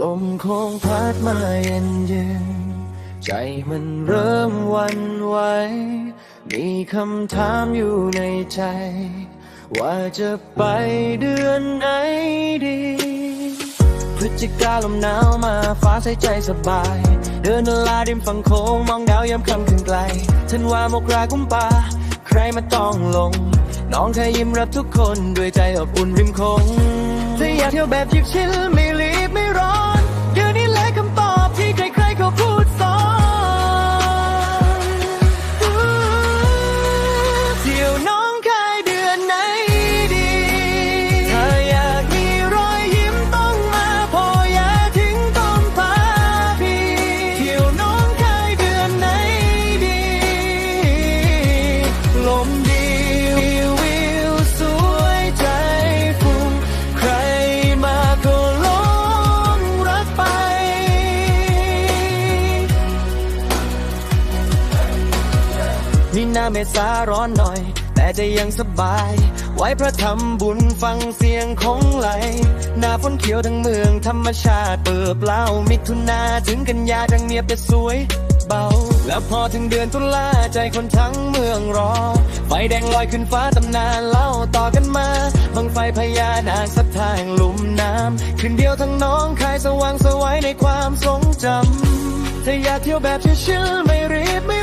ลมคงพัดมาเย็นเย็น ใจมันเริ่มวันไหว มีคำถามอยู่ในใจ ว่าจะไปเดือนไหนดี พฤศจิกาลมหนาวมาฟ้าใสใจสบาย เดินลาดิมฝั่งโค้งมองดาวยามค่ำคืนไกลฉันว่ามกรากุมปา ใครมาต้องลง น้องเคยยิ้มรับทุกคนด้วยใจอบอุ่นริมโค้งถ้าอยากเที่ยวแบบชิชิลไม่รีบไม่ร้อน นี่หน้าเมษาร้อนหน่อย แต่จะยังสบาย ไว้พระทำบุญฟังเสียงของไหล หน้าฝนเขียวทั้งเมืองธรรมชาติเปิบเปล่ามิถุนาถึงกันยาดังเนียบแต่สวยเบา แล้วพอถึงเดือนตุลาใจคนทั้งเมืองรอ ไฟแดงลอยขึ้นฟ้าตำนานเล่าต่อกันมาบังไฟพญานาคสัทธาแห่งลุ่มน้ำขึ้นเดียวทั้งน้องคายสว่างสวัยในความทรงจำถ้าอยากเที่ยวแบบชิลๆไม่รีบไม่